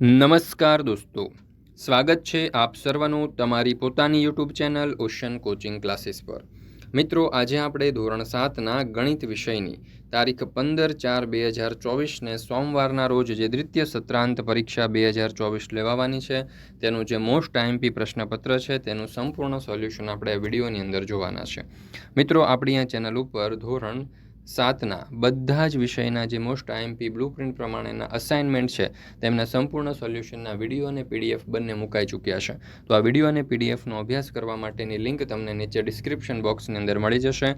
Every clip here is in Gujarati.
નમસ્કાર દોસ્તો. સ્વાગત છે આપ સર્વનું તમારી પોતાની YouTube channel Ocean coaching classes પર. મિત્રો, આજે આપણે ધોરણ સાતના ગણિત વિષયની તારીખ પંદર ચાર બે હજાર ચોવીસને સોમવારના રોજ જે દ્વિતીય સત્રાંત પરીક્ષા બે હજાર ચોવીસ લેવાવાની છે, તેનું જે મોસ્ટ ટાઈમપી પ્રશ્નપત્ર છે, તેનું સંપૂર્ણ સોલ્યુશન આપણે વિડીયોની અંદર જોવાના છે. મિત્રો, આપણી આ ચેનલ ઉપર ધોરણ સાતના બધા જ વિષયના જે મોસ્ટ આઈએમપી બ્લુ પ્રિન્ટ પ્રમાણેના અસાઇનમેન્ટ છે, તેમના સંપૂર્ણ સોલ્યુશનના વીડિયો અને પીડીએફ બંને મુકાઈ ચૂક્યા છે. તો આ વીડિયો અને પીડીએફનો અભ્યાસ કરવા માટેની લિંક તમને નીચે ડિસ્ક્રિપ્શન બોક્સની અંદર મળી જશે.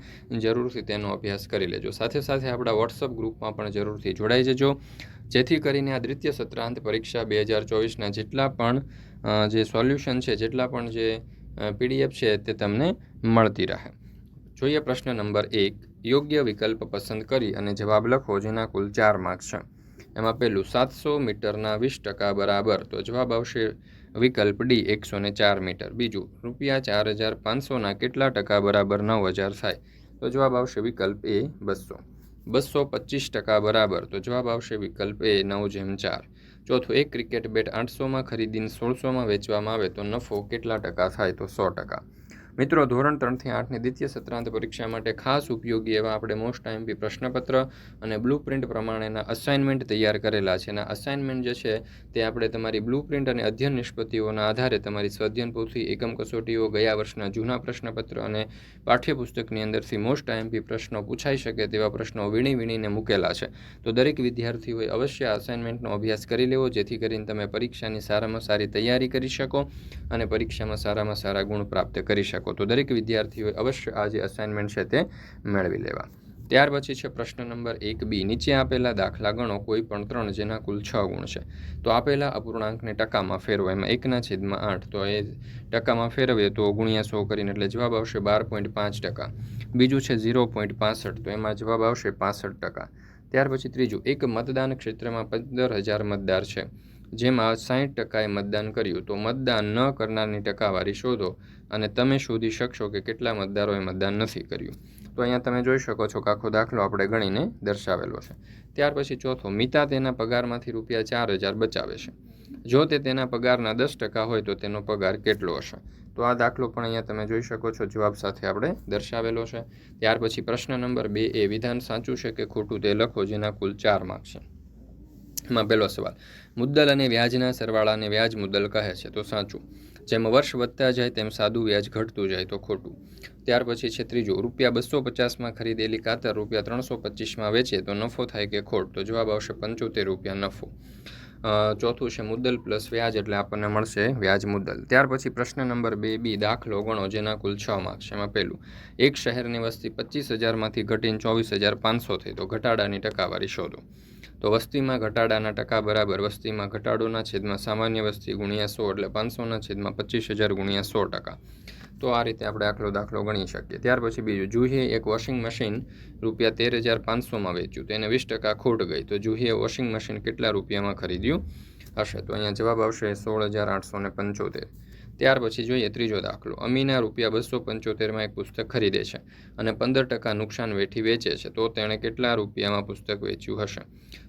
જરૂરથી તેનો અભ્યાસ કરી લેજો. સાથે સાથે આપણા વોટ્સઅપ ગ્રુપમાં પણ જરૂરથી જોડાઈ જજો. જેથી કરીને આ દ્વિતીય સત્રાંત પરીક્ષા બે હજાર ચોવીસના જેટલા પણ જે સોલ્યુશન છે, જેટલા પણ જે પીડીએફ છે તે તમને મળતી રહે. જોઈએ પ્રશ્ન નંબર એક. યોગ્ય વિકલ્પ પસંદ કરી અને જવાબ લખો, જેના કુલ ચાર માર્ક્સ છે. એમાં પહેલું, સાતસો મીટરના વીસ ટકા બરાબર. તો જવાબ આવશે વિકલ્પ ડી, એકસો ને ચાર મીટર. બીજું, રૂપિયા ચાર હજાર પાંચસોના કેટલા ટકા બરાબર નવ હજાર થાય? તો જવાબ આવશે વિકલ્પ એ, બસો. બસો પચીસ ટકા બરાબર. તો જવાબ આવશે વિકલ્પ એ, નવ જેમ ચાર. ચોથું, એક ક્રિકેટ બેટ આઠસોમાં ખરીદીને સોળસોમાં વેચવામાં આવે તો નફો કેટલા ટકા થાય? તો સો ટકા. મિત્રો, ધોરણ ત્રણથી આઠની દ્વિતીય સત્રાંત પરીક્ષા માટે ખાસ ઉપયોગી એવા આપણે મોસ્ટ ટાઈમપી પ્રશ્નપત્ર અને બ્લુ પ્રિન્ટ પ્રમાણેના અસાઇનમેન્ટ તૈયાર કરેલા છે. અને અસાઇનમેન્ટ જે છે, તે આપણે તમારી બ્લુ પ્રિન્ટ અને અધ્યયન નિષ્પત્તિઓના આધારે તમારી સ્વઅધ્યયન પોથી એકમ કસોટીઓ, ગયા વર્ષના જૂના પ્રશ્નપત્ર અને પાઠ્યપુસ્તકની અંદરથી મોસ્ટ ટાઈમપી પ્રશ્નો પૂછાઈ શકે તેવા પ્રશ્નો વીણી વીણીને મૂકેલા છે. તો દરેક વિદ્યાર્થીઓએ અવશ્ય અસાઇનમેન્ટનો અભ્યાસ કરી લેવો, જેથી કરીને તમે પરીક્ષાની સારામાં સારી તૈયારી કરી શકો અને પરીક્ષામાં સારામાં સારા ગુણ પ્રાપ્ત કરી શકો. શકો. તો દરેક વિદ્યાર્થીઓએ અવશ્ય આ જે અસાઇનમેન્ટ છે તે મેળવી લેવા. ત્યાર પછી છે પ્રશ્ન નંબર એક બી. નીચે આપેલા દાખલા ગણો, કોઈ પણ ત્રણ, જેના કુલ છ ગુણ છે. તો આપેલા અપૂર્ણાંકને ટકામાં ફેરવો. એમાં એકના છેદમાં આઠ. તો એ ટકામાં ફેરવીએ તો ગુણ્યા સો કરીને એટલે જવાબ આવશે બાર પોઈન્ટ પાંચ ટકા. બીજું છે ઝીરો પોઈન્ટ પાસઠ. તો એમાં જવાબ આવશે પાસઠ ટકા. ત્યાર પછી ત્રીજું, એક મતદાન ક્ષેત્રમાં પંદર હજાર મતદાર છે. જેમાં સાહીઠ ટકાએ મતદાન કર્યું. તો મતદાન ન કરનારની ટકાવારી શોધો અને તમે શોધી શકશો કે કેટલા મતદારોએ મતદાન નથી કર્યું. તો અહીંયા તમે જોઈ શકો છો કે આખો દાખલો આપણે ગણીને દર્શાવેલો છે. ત્યાર પછી ચોથો, મિતા તેના પગારમાંથી રૂપિયા ચાર હજાર બચાવે છે. જો તે તેના પગારના દસ ટકા હોય તો તેનો પગાર કેટલો હશે? તો આ દાખલો પણ અહીંયા તમે જોઈ શકો છો, જવાબ સાથે આપણે દર્શાવેલો છે. ત્યાર પછી પ્રશ્ન નંબર બે એ, વિધાન સાચું છે કે ખોટું તે લખો જેના કુલ ચાર માર્ક છે. માં પહેલો સવાલ. મુદ્દલ અને વ્યાજના સરવાળાને વ્યાજ મુદ્દલ કહે છે, તો સાચું. જેમ વર્ષ વધતા જાય તેમ સાદું વ્યાજ ઘટતું જાય, તો ખોટું. ત્યાર પછી છે ત્રીજું, રૂપિયા બસો પચાસમાં ખરીદેલી કાતર રૂપિયા ત્રણસો પચીસમાં વેચે તો નફો થાય કે ખોટ? તો જવાબ આવશે પંચોતેર રૂપિયા નફો. ચોથું છે મુદ્દલ પ્લસ વ્યાજ એટલે આપણને મળશે વ્યાજ મુદ્દલ. ત્યાર પછી પ્રશ્ન નંબર બે, બી, દાખલો ગણો જેના કુલ છ માર્ક્સ એમાં પહેલું, એક શહેરની વસ્તી પચીસ હજારમાંથી ઘટીને ચોવીસ હજાર પાંચસો થઈ, તો ઘટાડાની ટકાવારી શોધો. તો વસ્તીમાં ઘટાડાના ટકા બરાબર, વસ્તીમાં ઘટાડોના છેદમાં સામાન્ય વસ્તી ગુણ્યા સો એટલે પાંચસોના છેદમાં પચીસ હજાર ગુણ્યા સો ટકા. તો આ રીતે આપણે આટલો દાખલો ગણી શકીએ. ત્યાર પછી બીજું જુહીએ એક વોશિંગ મશીન રૂપિયા તેર હજાર પાંચસોમાં વેચ્યું, તો એને વીસ ટકા ખોટ ગઈ. તો જુહીએ વોશિંગ મશીન કેટલા રૂપિયામાં ખરીદ્યું? હશે. તો અહીંયા જવાબ આવશે સોળ હજાર આઠસો ને પંચોતેર. ત્યાર પછી જોઈએ ત્રીજો દાખલો. અમીના રૂપિયા બસો પંચોતેરમાં એક પુસ્તક ખરીદે છે અને પંદર ટકા નુકસાન વેઠી વેચે છે. તો તેણે કેટલા રૂપિયામાં પુસ્તક વેચ્યું હશે?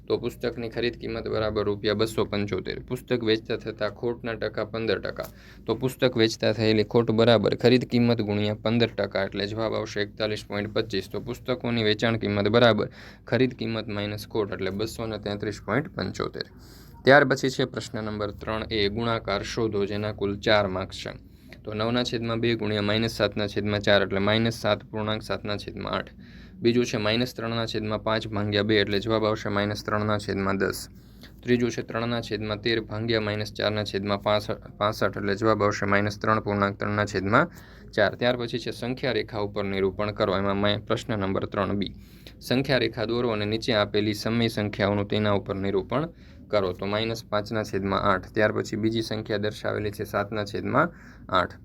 તો પુસ્તકની ખરીદ કિંમત બરાબર રૂપિયા બસો પંચોતેર. પુસ્તક વેચતા થતાં ખોટના ટકા પંદર ટકા. તો પુસ્તક વેચતા થયેલી ખોટ બરાબર ખરીદ કિંમત ગુણ્યા પંદર ટકા એટલે જવાબ આવશે એકતાલીસ પોઈન્ટ પચીસ. તો પુસ્તકોની વેચાણ કિંમત બરાબર ખરીદ કિંમત માઇનસ ખોટ એટલે બસો ને તેત્રીસ પોઈન્ટ પંચોતેર. ત્યાર પછી છે પ્રશ્ન નંબર ત્રણ એ, ગુણાકાર શોધો, જેના કુલ ચાર માર્ક્સ છે. તો નવના છેદમાં બે ગુણ્યા માઇનસ સાતના છેદમાં ચાર, એટલે માઇનસ સાત પૂર્ણાંક સાતના છેદમાં આઠ. બીજું છે માઇનસ ત્રણના છેદમાં પાંચ ભાંગ્યા બે, એટલે જવાબ આવશે માઇનસ ત્રણના છેદમાં દસ. ત્રીજું છે ત્રણના છેદમાં તેર ભાંગ્યા માઇનસ ચારના છેદમાં પાસઠ, એટલે જવાબ આવશે માઇનસ ત્રણ પૂર્ણાંક ત્રણના છેદમાં ચાર. ત્યાર પછી છે સંખ્યા રેખા ઉપર નિરૂપણ કરો, એમાં પ્રશ્ન નંબર ત્રણ બી. સંખ્યા રેખા દોરો અને નીચે આપેલી સમય સંખ્યાઓનું તેના ઉપર નિરૂપણ કરો તો માઇનસ પાંચના છેદમાં આઠ. ત્યાર પછી બીજી સંખ્યા દર્શાવેલી છે સાતના છેદમાં આઠ.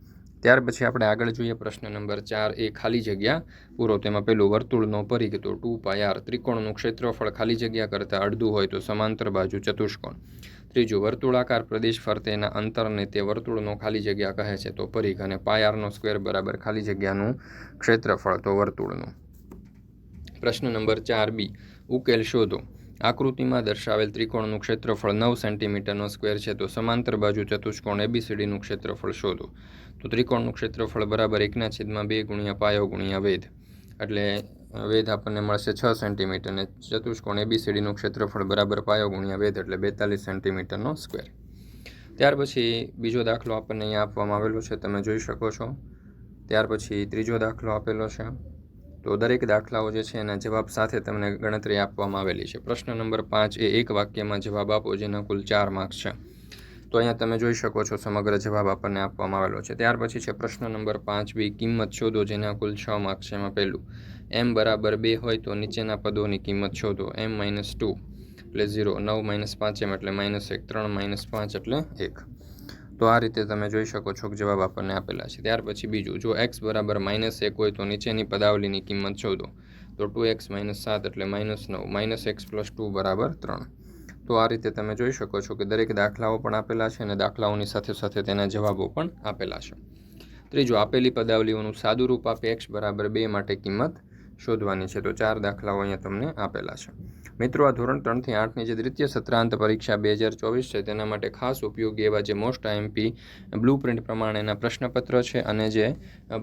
ત્યાર પછી આપણે આગળ જોઈએ પ્રશ્ન નંબર ચાર. એ ખાલી જગ્યા પૂરો. તેમાં પેલું વર્તુળનો પરિઘ તો ટુ પાયાર ત્રિકોણનું ક્ષેત્રફળ ખાલી જગ્યા કરતાં અડધું હોય તો સમાંતર બાજુ ચતુષ્કોણ. ત્રીજું, વર્તુળાકાર પ્રદેશ ફરતેના અંતરને તે વર્તુળનો ખાલી જગ્યા કહે છે તો પરિઘ અને પાયારનો સ્ક્વેર બરાબર ખાલી જગ્યાનું ક્ષેત્રફળ તો વર્તુળનું. પ્રશ્ન નંબર ચાર બી. ઉકેલ શોધો. આકૃતિમાં દર્શાવેલ ત્રિકોણનું ક્ષેત્રફળ નવ સેન્ટીમીટરનો સ્ક્વેર છે, તો સમાંતર બાજુ ચતુષ્કોણ એબીસીડીનું ક્ષેત્રફળ શોધો. તો ત્રિકોણનું ક્ષેત્રફળ બરાબર એકના છેદમાં બે ગુણ્યા પાયો ગુણ્યા વેધ. એટલે વેધ આપણને મળશે છ સેન્ટીમીટર અને ચતુષ્કોણ એબીસીડીનું ક્ષેત્રફળ બરાબર પાયો ગુણ્યા વેધ, એટલે બેતાલીસ સેન્ટીમીટરનો સ્ક્વેર. ત્યાર પછી બીજો દાખલો આપણને અહીંયા આપવામાં આવેલો છે, તમે જોઈ શકો છો. ત્યાર પછી ત્રીજો દાખલો આપેલો છે. તો દરેક દાખલાઓ જે છે એના જવાબ સાથે તમને ગણતરી આપવામાં આવેલી છે. પ્રશ્ન નંબર પાંચ એ એક વાક્યમાં જવાબ આપો જેના કુલ ચાર માર્ક્સ છે. તો અહીંયા તમે જોઈ શકો છો સમગ્ર જવાબ આપણને આપવામાં આવેલો છે. ત્યાર પછી છે પ્રશ્ન નંબર પાંચ બી, કિંમત શોધો જેના કુલ છ માર્ક્સ છે એમાં પહેલું. એમ બરાબર બે હોય તો નીચેના પદોની કિંમત શોધો. એમ માઇનસ ટુ એટલે ઝીરો. નવ માઇનસ પાંચ એમ એટલે માઇનસ એક. ત્રણ માઇનસ પાંચ એટલે એક. તો આ રીતે તમે જોઈ શકો છો કે જવાબ આપણને આપેલા છે. ત્યાર પછી બીજું, જો એક્સ બરાબર માઇનસ એક હોય તો નીચેની પદાવલીની કિંમત શોધો તો ટુ એક્સ માઇનસ સાત એટલે માઇનસ નવ. માઇનસ એક્સ પ્લસ ટુ બરાબર ત્રણ. તો આ રીતે તમે જોઈ શકો છો કે દરેક દાખલાઓ પણ આપેલા છે અને દાખલાઓની સાથે સાથે તેના જવાબો પણ આપેલા છે. ત્રીજું, આપેલી પદાવલીઓનું સાદું રૂપ આપે એક્સ બરાબર બે માટે કિંમત શોધવાની છે. તો ચાર દાખલાઓ અહીંયા તમને આપેલા છે. મિત્રો, આ ધોરણ ત્રણથી આઠની જે દ્વિતીય સત્રાંત પરીક્ષા બે હજાર ચોવીસ છે, તેના માટે ખાસ ઉપયોગી એવા જે મોસ્ટ આઈએમપી બ્લુ પ્રિન્ટ પ્રમાણેના પ્રશ્નપત્ર છે અને જે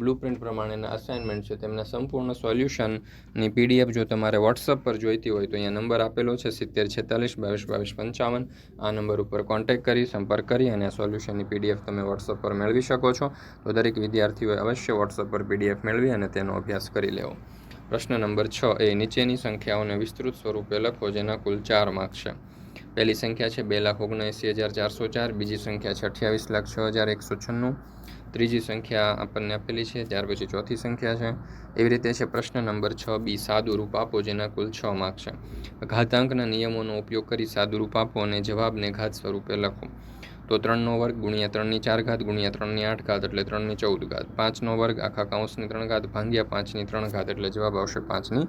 બ્લુ પ્રિન્ટ પ્રમાણેના અસાઇનમેન્ટ છે, તેમના સંપૂર્ણ સોલ્યુશનની પીડીએફ જો તમારે વોટ્સઅપ પર જોઈતી હોય તો અહીંયા નંબર આપેલો છે, સિત્તેર છેતાલીસ, બાવીસ બાવીસ, પંચાવન. આ નંબર ઉપર કોન્ટેક્ટ કરી, સંપર્ક કરી અને આ સોલ્યુશનની પીડીએફ તમે વોટ્સઅપ પર મેળવી શકો છો. તો દરેક વિદ્યાર્થીઓએ અવશ્ય વોટ્સઅપ પર પીડીએફ મેળવી અને તેનો અભ્યાસ કરી લેવો. પ્રશ્ન નંબર છ એ નીચેની સંખ્યાઓને વિસ્તૃત સ્વરૂપે લખો, જેના કુલ ચાર માર્ક છે. પહેલી સંખ્યા છે બે લાખ ઓગણએંસી હજાર ચારસો ચાર, બીજી સંખ્યા છે અઠ્યાવીસ લાખ છ હજાર એકસો છન્નું, ત્રીજી સંખ્યા આપણને આપેલી છે, ત્યાર પછી ચોથી સંખ્યા છે. એવી રીતે છે પ્રશ્ન નંબર છ બી સાદું રૂપ આપો, જેના કુલ છ માર્ક છે. ઘાતાંકના નિયમોનો ઉપયોગ કરી સાદું રૂપ આપો અને જવાબને ઘાત સ્વરૂપે લખો. તો ત્રણનો વર્ગ ગુણ્યા ત્રણની ચાર ઘાત, ગુણ્યા ત્રણની આઠ ઘાત એટલે ત્રણની ચૌદ ઘાત. પાંચનો વર્ગ આખા કાઉન્સની ત્રણ ઘાત, ભાંગ્યા પાંચની ત્રણ ઘાત એટલે જવાબ આવશે પાંચની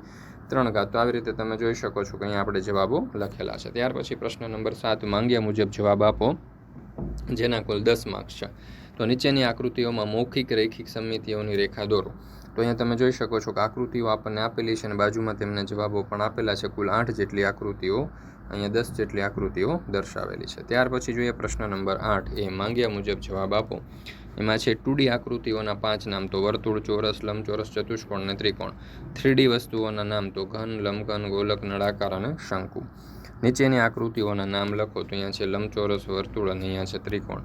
ત્રણ ઘાત. તો આવી રીતે તમે જોઈ શકો છો કે અહીંયા આપણે જવાબો લખેલા છે. ત્યાર પછી પ્રશ્ન નંબર સાત, માંગ્યા મુજબ જવાબ આપો, જેના કુલ દસ માર્ક્સ છે. તો નીચેની આકૃતિઓમાં મૌખિક, રૈખિક સમિતિઓની રેખા દોરો. તો અહીંયા તમે જોઈ શકો છો કે આકૃતિઓ આપણને આપેલી છે અને બાજુમાં તેમના જવાબો પણ આપેલા છે. કુલ આઠ જેટલી આકૃતિઓ અહીંયા દસ જેટલી આકૃતિઓ દર્શાવેલી છે. ત્યાર પછી જોઈએ પ્રશ્ન નંબર આઠ. એ માંગ્યા મુજબ જવાબ આપો. એમાં છે ટુ ડી આકૃતિઓના પાંચ નામ તો વર્તુળ, ચોરસ લંબચોરસ ચતુષ્કોણ અને ત્રિકોણ. થ્રી વસ્તુઓના નામ તો ઘન લંબઘન ગોલક, નળાકાર અને શંકુ. નીચેની આકૃતિઓના નામ લખો તો અહીંયા છે લંબચોરસ વર્તુળ અને અહીંયા છે ત્રિકોણ.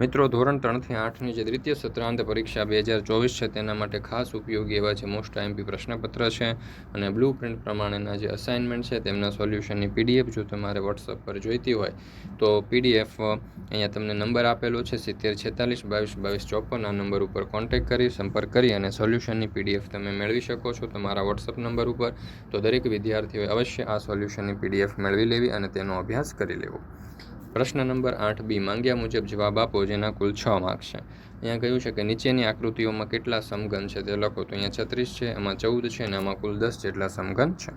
મિત્રો, ધોરણ ત્રણથી આઠની જે દ્વિતીય સત્રાંત પરીક્ષા બે હજાર ચોવીસ છે, તેના માટે ખાસ ઉપયોગી એવા જે મોસ્ટ આઈએમપી પ્રશ્નપત્ર છે અને બ્લુ પ્રિન્ટ પ્રમાણેના જે અસાઇનમેન્ટ છે, તેમના સોલ્યુશનની પીડીએફ જો તમારે વોટ્સઅપ પર જોઈતી હોય, તો પીડીએફ અહીંયા તમને નંબર આપેલો છે, સિત્તેર, છેતાલીસ, બાવીસ બાવીસ, ચોપન, આ નંબર ઉપર કોન્ટેક્ટ કરી, સંપર્ક કરી અને સોલ્યુશનની પીડીએફ તમે મેળવી શકો છો તમારા વોટ્સઅપ નંબર ઉપર. તો દરેક વિદ્યાર્થીઓએ અવશ્ય આ સોલ્યુશનની પીડીએફ મેળવી લેવી અને તેનો અભ્યાસ કરી લેવો. પ્રશ્ન નંબર આઠ બી, માંગ્યા મુજબ જવાબ આપો, જેના કુલ છ માર્ક છે. અહીંયા કહ્યું છે કે નીચેની આકૃતિઓમાં કેટલા સમઘન છે તે લખો. તો અહીંયા છત્રીસ છે, એમાં ચૌદ છે અને આમાં કુલ દસ જેટલા સમઘન છે.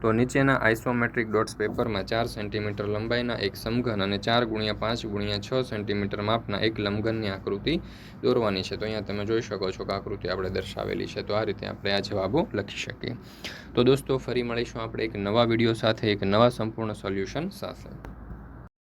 તો નીચેના આઇસોમેટ્રિક ડોટ્સ પેપરમાં ચાર સેન્ટીમીટર લંબાઈના એક સમઘન અને ચાર ગુણ્યા પાંચ ગુણ્યા છ સેન્ટીમીટર માપના એક લંબઘનની આકૃતિ દોરવાની છે. તો અહીંયા તમે જોઈ શકો છો કે આકૃતિ આપણે દર્શાવેલી છે. તો આ રીતે આપણે આ જવાબો લખી શકીએ. તો દોસ્તો, ફરી મળીશું આપણે એક નવા વીડિયો સાથે, એક નવા સંપૂર્ણ સોલ્યુશન સાથે.